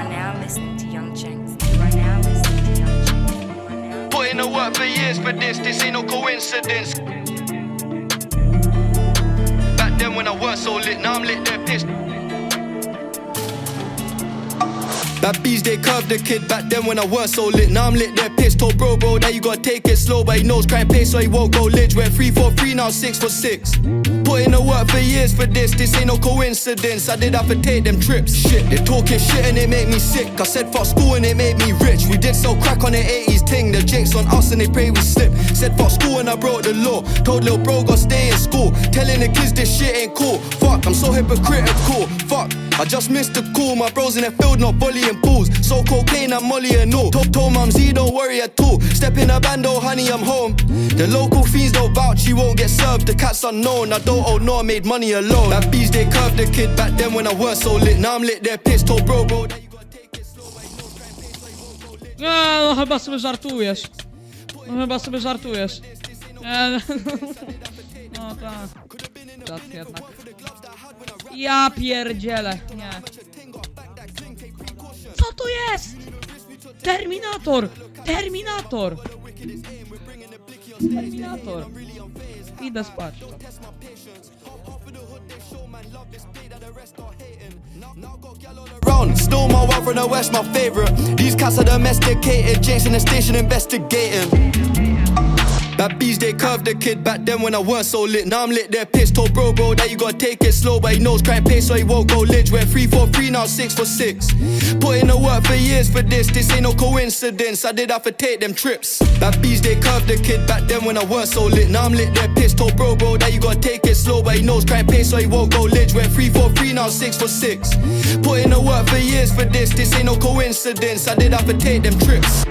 are now listening to Young Jenks. You are now listening to Young Jenks. You are now. Put in the work for years for this, this ain't no coincidence. Back then when I was so lit, now I'm lit, they're pissed. Bad bees, they curved the kid back then when I was so lit. Now I'm lit, they're pissed. Told bro, bro, that you gotta take it slow, but he knows crime pace, so he won't go lich. Went 3 for 3, now 6 for 6. Put in the work for years for this, this ain't no coincidence. I did have to take them trips. Shit, they talking shit and it made me sick. I said fuck school and it made me rich. We did sell crack on the 80s ting. The jinx on us and they pray we slip. Said fuck school and I broke the law. Told little bro, go stay in school. Telling the kids this shit ain't cool. Fuck, I'm so hypocritical. Cool. Fuck. I just missed the call, my bros in the field not pools. So cocaine and molly and all. Told, told mum Z don't worry at all. Step in a bando, oh, honey, I'm home. The local fiends don't vouch, you won't get served. The cat's unknown, I don't owe no, I made money alone. That bees they curved the kid back then when I was so lit. Now I'm lit, they're pissed. Told bro, bro, that you gotta take it slow, but he crime pays, so he won't go lit. Nie, no chyba sobie żartujesz. No chyba sobie żartujesz. No tak. Tak jednak. Ja pierdzielę. Nie. To jest? Terminator! Terminator! Terminator. Idę spać. Still my wife from the west, my favorite. These cats are domesticated, James in the station investigating. Bad bees, they curved the kid back then when I weren't so lit. Now I'm lit, they're pissed. Told bro, bro, that you gotta take it slow, but he knows crime pace, so he won't go lich. Went 3 for 3, now 6 for 6. Put in the work for years for this, this ain't no coincidence. I did have to take them trips. Bad bees, they curved the kid back then when I weren't so lit. Now I'm lit, they're pissed. Told bro, bro, that you gotta take it slow, but he knows crime pace, so he won't go lich. Went 3 for 3, now 6 for 6. Put in the work for years for this, this ain't no coincidence. I did have to take them trips.